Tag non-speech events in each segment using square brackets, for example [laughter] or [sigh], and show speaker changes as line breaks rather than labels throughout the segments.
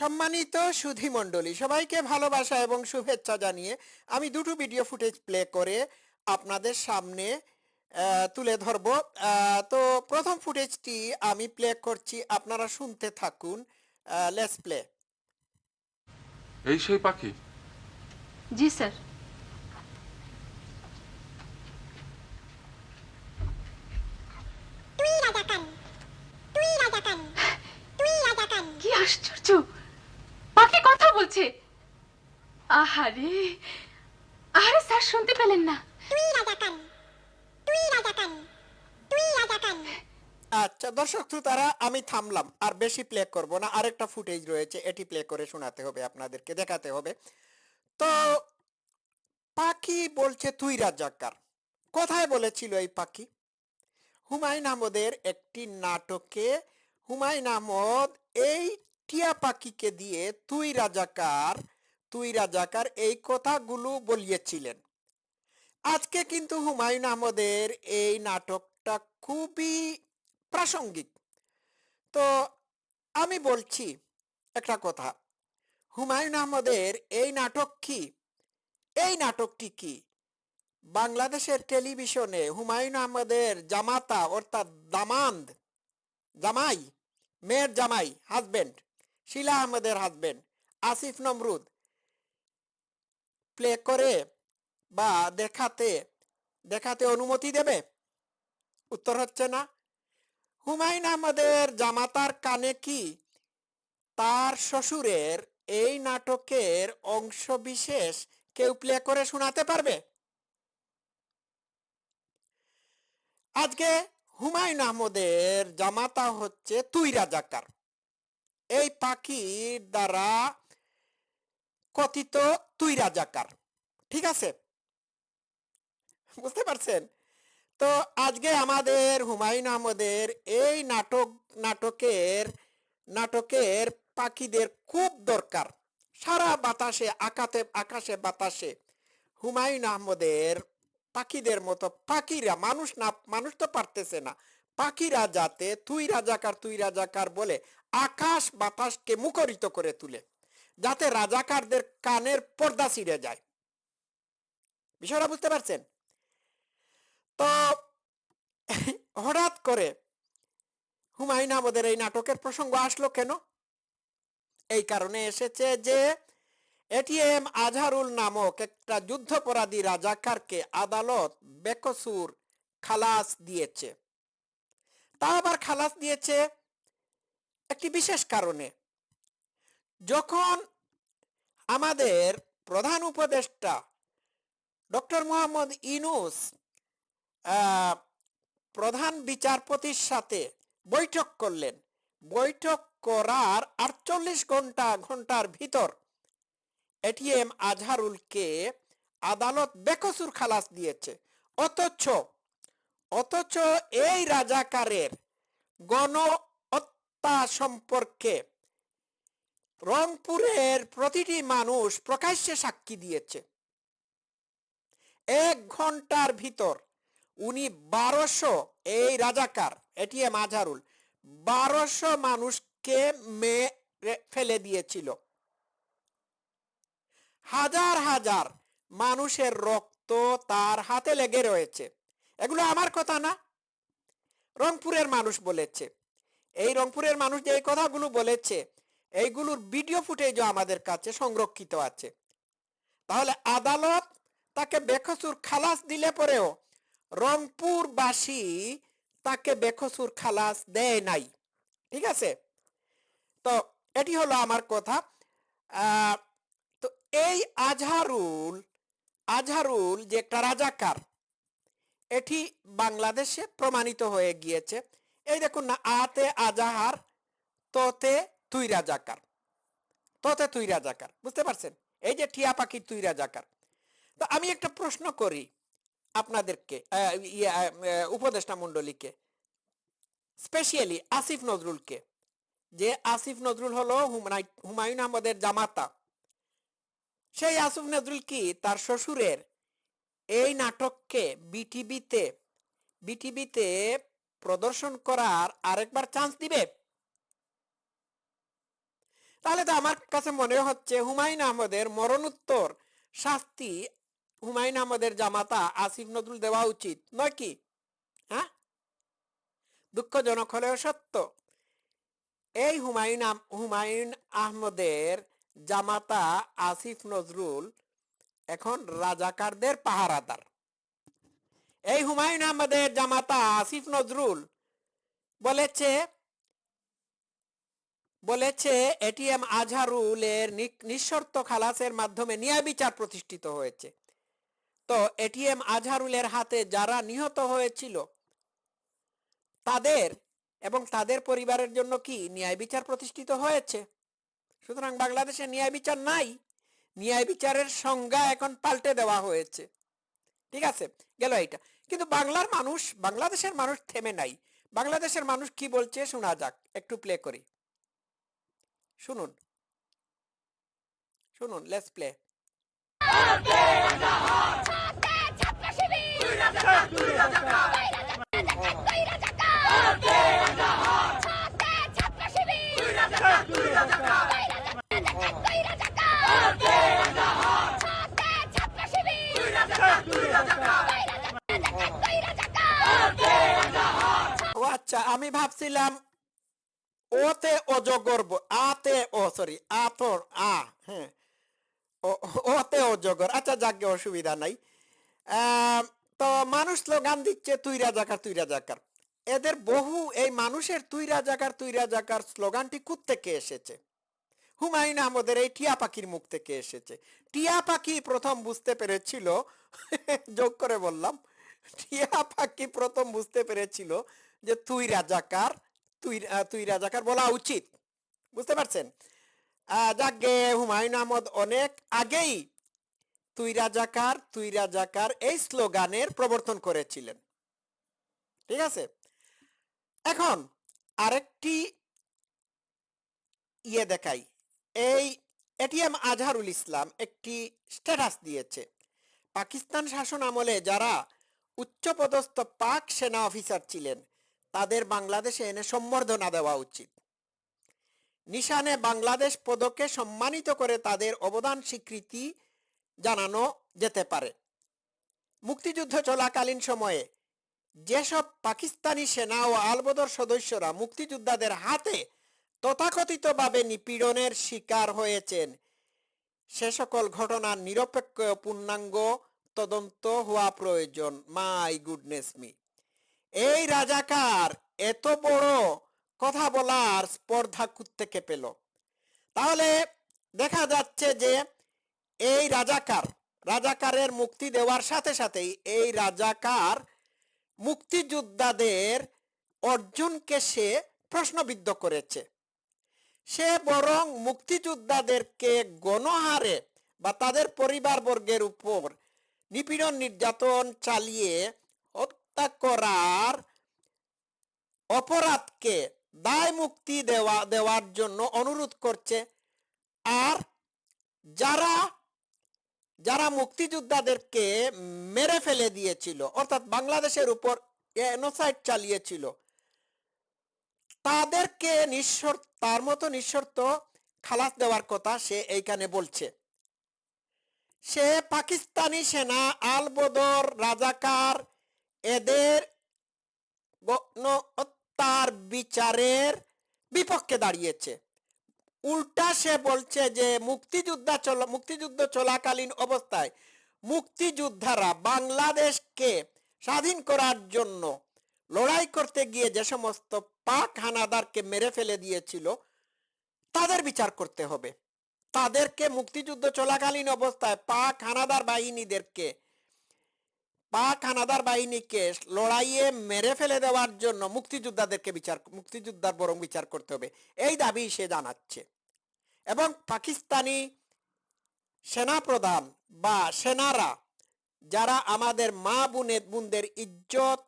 সম্মানিত সুধী মণ্ডলী সবাইকে ভালোবাসা এবং শুভেচ্ছা জানিয়ে আমি দুটো ভিডিও ফুটেজ প্লে করে আপনাদের সামনে তুলে ধরব। তো প্রথম ফুটেজটি আমি প্লে করছি আপনারা শুনতে থাকুন। লেটস প্লে
এই সেই পাখি?
জি স্যার।
তুই রাজাকান তুই রাজাকান তুই রাজাকান
কি আশ্চর্য! বলছে। আহারে আরে স্যার শুনতে পেলেন না।
তুই রাজাকান তুই রাজাকান তুই রাজাকান
আচ্ছা দর্শক শ্রোতারা আমি থামলাম। আর বেশি প্লে করব না আরেকটা ফুটেজ রয়েছে এটি প্লে করে শোনাতে হবে আপনাদেরকে দেখাতে হবে। তো পাখি বলছে তুই রাজাকার কোথায় বলেছিল এই পাখি? হুমায়ুন আহমদের একটি নাটকে হুমায়ুন আহমদ এই টিয়া পাখিকে দিয়ে তুই রাজাকার তুই রাজাকার এই কথাগুলো বলিয়েছিলেন। আজকে কিন্তু হুমায়ুন আহমদের এই নাটকটা খুবই প্রাসঙ্গিক। তো আমি বলছি একটা কথা, হুমায়ুন আহমদের এই নাটক কি? এই নাটকটি কি? বাংলাদেশের টেলিভিশনে হুমায়ুন আহমদের জামাতা অর্থাৎ দামান্দ, জামাই, মেয়ের জামাই, হাজবেন্ড শিলা আহমেদের হাজবেন্ড আসিফ নমরুদ। প্লে করে বা দেখাতে দেখাতে অনুমতি দেবে? উত্তর হচ্ছে না। হুমায়ুন আহমদের জামাতার কানে কি? তার শ্বশুরের এই নাটকের অংশ বিশেষ কেউ প্লে করে শোনাতে পারবে? আজকে হুমায়ুন আহমদের জামাতা হচ্ছে তুই রাজাকার। এই পাখির দ্বারা কথিত তুই রাজাকার ঠিক আছে? বুঝতে পারছেন? তো আজকে আমাদের হুমায়ুন আহমদের এই নাটক, নাটকের নাটকের পাখিদের খুব দরকার। সারা বাতাসে, আকাতে, আকাশে বাতাসে হুমায়ুন আহমদের পাখিদের মতো পাখিরা, মানুষ না, মানুষ তো পারতেছে না। পাখিরা যাতে তুই রাজাকার তুই রাজাকার বলে আকাশ বাতাসকে মুখরিত করে তুলে, যাতে রাজাকারদের কানের পর্দা ছিঁড়ে যায়। বিষয়টা বুঝতে পারছেন? তো [laughs] হঠাৎ করে হুমায়ুন আহমদের এই নাটকের প্রসঙ্গ আসলো কেন? এই কারণে এসেছে যে এটিএম আজহারুল নামক একটা যুদ্ধপরাধী রাজাকারকে আদালত বেকসুর খালাস দিয়েছে। তা আবার খালাস দিয়েছে একটি বিশেষ কারণে। যখন আমাদের প্রধান উপদেষ্টা ডক্টর মোহাম্মদ ইনুস প্রধান বিচারপতির সাথে বৈঠক করলেন, বৈঠক করার আটচল্লিশ ঘণ্টা, ঘণ্টার ভিতর এটিএম আজহারুলকে আদালত বেকসুর খালাস দিয়েছে। অথচ অথচ এই রাজাকারের গণ হত্যা সম্পর্কে রংপুরের প্রতিটি মানুষ প্রকাশ্যে সাক্ষী দিয়েছে। এক ঘণ্টার ভিতর উনি বারোশো, এই রাজাকার এটিএম আজহারুল, বারোশো মানুষকে মেরে ফেলে দিয়েছিল। হাজার হাজার মানুষের রক্ত তার হাতে লেগে রয়েছে। এগুলো আমার কথা না। রংপুরের মানুষ বলেছে। এই রংপুরের মানুষ যে এই কথাগুলো বলেছে, এইগুলোর ভিডিও ফুটেজও আমাদের কাছে সংরক্ষিত আছে। তাহলে আদালত তাকে বেকসুর খালাস দিলে পরেও রংপুরবাসী তাকে বেকসুর খালাস দেয় নাই। ঠিক আছে? তো এটি হলো আমার কথা। তো এই আজহারুল আজহারুল যে একটা রাজাকার এটি বাংলাদেশে প্রমাণিত হয়ে গিয়েছে। এই দেখুন না আতে আজাহার তোতে তুই রাজাকার তোতে তুই রাজাকার বুঝতে পারছেন? এই যে টিয়া পাখির তুই রাজাকার তো আমি একটা প্রশ্ন করি আপনাদেরকে ইয়ে, উপদেষ্টা মণ্ডলীকে। স্পেশালি আসিফ নজরুলকে যে আসিফ নজরুল হলো হুমায়ুন আহমদের জামাতা। সেই আসিফ নজরুল কি? তার শ্বশুরের এই নাটককে বিটিভিতে বিটিভিতে প্রদর্শন করার আরেকবার চান্স দিবে? তাহলে তো আমার কাছে মনে হচ্ছে হুমায়ুন আহমদের মরণোত্তর শাস্তি হুমায়ুন আহমদের জামাতা আসিফ নজরুল দেওয়া উচিত, নয় কি? হ্যাঁ? দুঃখজনক হলেও সত্য। এই হুমায়ুন হুমায়ুন আহমদের জামাতা আসিফ নজরুল এখন রাজাকারদের পাহারাদার। এই হুমায়ুন আহমদের জামাতা আসিফ নজরুল বলেছে বলেছে এটিএম আজহারুলের নিঃশর্ত খালাসের মাধ্যমে ন্যায় বিচার প্রতিষ্ঠিত হয়েছে। তো এটিএম আজহারুলের হাতে যারা নিহত হয়েছিল, তাদের এবং তাদের পরিবারের জন্য কি ন্যায় বিচার প্রতিষ্ঠিত হয়েছে? সুতরাং বাংলাদেশে ন্যায় বিচার নাই। ন্যায় বিচারের সংজ্ঞা এখন পাল্টে দেওয়া হয়েছে। ঠিক আছে? গেল এইটা। কিন্তু বাংলার মানুষ বাংলাদেশের মানুষ থেমে নাই। বাংলাদেশের মানুষ কি বলছে শোনা যাক একটু প্লে করি। শুনুন। শুনুন লেটস প্লে ওতে অজগর আতে ও সরি আতর, আ হ্যাঁ ওতে অজগর আচ্ছা যাকে অসুবিধা নাই। তো মানুষ স্লোগান দিচ্ছে, তুই রাজাকার তুই রাজাকার। এদের বহু, এই মানুষের তুই রাজাকার তুই রাজাকার স্লোগানটি কুত থেকে এসেছে? হুমায়ুন আহমদের এই টিয়া পাখির মুখ থেকে এসেছে। টিয়া পাখি প্রথম বুঝতে পেরেছিল, [laughs] যোগ করে বললাম, টিয়া পাখি প্রথম বুঝতে পেরেছিল যে, তুই রাজাকার তুই তুই রাজাকার বলা উচিত। বুঝতে পারছেন? যাকে হুমায়ুন আহমদ অনেক আগেই তুই রাজাকার তুই রাজাকার এই স্লোগানের প্রবর্তন করেছিলেন। ঠিক আছে? এখন আরেকটি ইয়ে দেখাই। এই এটিএম আজহারুল ইসলাম একটি স্ট্যাটাস দিয়েছে। পাকিস্তান শাসন আমলে যারা উচ্চপদস্থ পাক সেনা অফিসার ছিলেন তাদের বাংলাদেশে এনে সম্বর্ধনা দেওয়া উচিত। নিশানে বাংলাদেশ পদকে সম্মানিত করে তাদের অবদান স্বীকৃতি জানানো যেতে পারে। মুক্তিযুদ্ধ চলাকালীন সময়ে যেসব পাকিস্তানি সেনা ও আলবদর সদস্যরা মুক্তিযোদ্ধাদের হাতে তথাকথিতভাবে নিপীড়নের শিকার হয়েছেন, সে সকল ঘটনার নিরপেক্ষ পূর্ণাঙ্গ তদন্ত হওয়া প্রয়োজন। My goodness me. এই রাজাকার এত বড় কথা বলার স্পর্ধা থেকে পেল। তাহলে দেখা যাচ্ছে যে এই রাজাকার, রাজাকারের মুক্তি দেওয়ার সাথে সাথেই এই রাজাকার মুক্তিযোদ্ধাদের অর্জুনকে সে প্রশ্নবিদ্ধ করেছে। সে বরং মুক্তিযোদ্ধাদেরকে গণহারে বা তাদের পরিবারবর্গের উপর নিপীড়ন নির্যাতন চালিয়ে হত্যা করার অপরাধকে দায় মুক্তি দেওয়া, দেওয়ার জন্য অনুরোধ করছে। আর যারা যারা মুক্তিযোদ্ধাদেরকে মেরে ফেলে দিয়েছিল, অর্থাৎ বাংলাদেশের উপর এনোসাইড চালিয়েছিল, তাদেরকে নিঃশর, তার মতো নিঃশর্ত খালাস দেওয়ার কথা সে এইখানে বলছে। সে পাকিস্তানি সেনা আলবদর রাজাকার এদের গণহত্যার বিচারের বিপক্ষে দাঁড়িয়েছে। উল্টা সে বলছে যে মুক্তিযোদ্ধা চল, মুক্তিযুদ্ধ চলাকালীন অবস্থায় মুক্তিযোদ্ধারা বাংলাদেশকে স্বাধীন করার জন্য লড়াই করতে গিয়ে যে সমস্ত পাক হানাদারকে মেরে ফেলে দিয়েছিল, তাদের বিচার করতে হবে। তাদেরকে মুক্তিযুদ্ধ চলাকালীন অবস্থায় পাক হানাদার বাহিনীদেরকে পাক হানাদার বাহিনীকে লড়াইয়ে মেরে ফেলে দেওয়ার জন্য মুক্তিযোদ্ধাদেরকে বিচার, মুক্তিযোদ্ধার বরং বিচার করতে হবে। এই দাবি সে জানাচ্ছে। এবং পাকিস্তানি সেনাপ্রধান বা সেনারা যারা আমাদের মা বোনের বোনদের ইজ্জত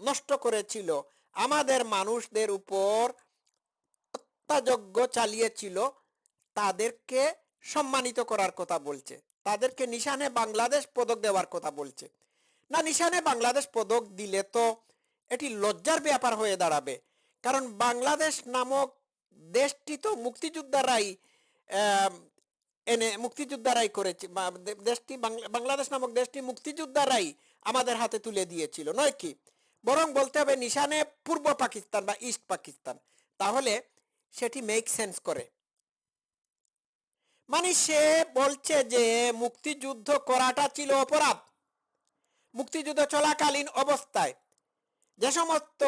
নষ্ট করেছিল, আমাদের মানুষদের উপর হত্যাযজ্ঞ চালিয়েছিল, তাদেরকে সম্মানিত করার কথা বলছে। তাদেরকে নিশানে বাংলাদেশ পদক দেওয়ার কথা বলছে। না, নিশানে বাংলাদেশ পদক দিলে তো এটি লজ্জার ব্যাপার হয়ে দাঁড়াবে। কারণ বাংলাদেশ নামক দেশটি তো মুক্তিযোদ্ধারাই এনে, মুক্তিযোদ্ধারাই করেছে। দেশটি বাংলাদেশ নামক দেশটি মুক্তিযোদ্ধারাই আমাদের হাতে তুলে দিয়েছিল, নয় কি? বরং বলতে হবে নিশানে পূর্ব পাকিস্তান বা ইস্ট পাকিস্তান। তাহলে সেটি মেক সেন্স করে। মানে সে বলছে যে মুক্তিযুদ্ধ করাটা ছিল অপরাধ। মুক্তিযুদ্ধ চলাকালীন অবস্থায় যে সমস্ত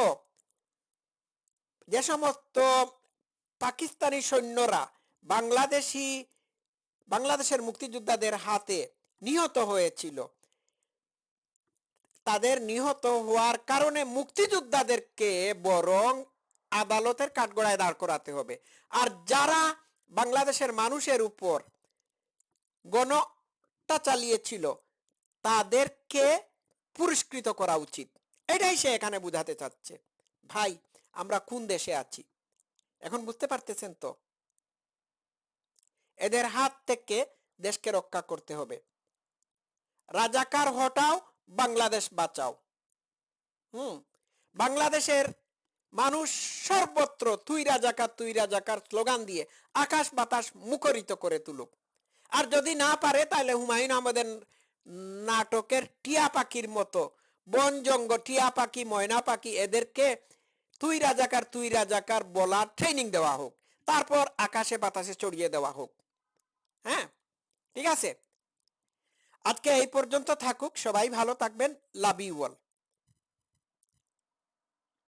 যে সমস্ত পাকিস্তানি সৈন্যরা বাংলাদেশি, বাংলাদেশের মুক্তিযোদ্ধাদের হাতে নিহত হয়েছিল, তাদের নিহত হওয়ার কারণে মুক্তিযোদ্ধাদেরকে বরং আদালতের কাঠগড়ায় দাঁড় করাতে হবে। আর যারা বাংলাদেশের মানুষের উপর গণটা চালিয়েছিল, তাদেরকে পুরস্কৃত করা উচিত। এটাই সে এখানে বুঝাতে চাচ্ছে। ভাই, আমরা কোন দেশে আছি? এখন বুঝতে পারতেছেন তো? এদের হাত থেকে দেশকে রক্ষা করতে হবে। রাজাকার হটাও, বাংলাদেশ বাঁচাও। হুম, বাংলাদেশের মানুষ সর্বত্র তুই রাজাকার তুই রাজাকার স্লোগান দিয়ে আকাশ বাতাস মুখরিত করে তুলুক। আর যদি না পারে, তাহলে হুমায়ুন আহমেদের নাটকের টিয়া পাখির মতো। বন জঙ্গ টিয়া পাখি, ময়না পাখি, এদেরকে তুই রাজাকার তুই রাজাকার বলার ট্রেনিং দেওয়া হোক। তারপর আকাশে বাতাসে চড়িয়ে দেওয়া হোক। হ্যাঁ? ঠিক আছে? আজকে এই পর্যন্ত থাকুক। সবাই ভালো থাকবেন। Love you all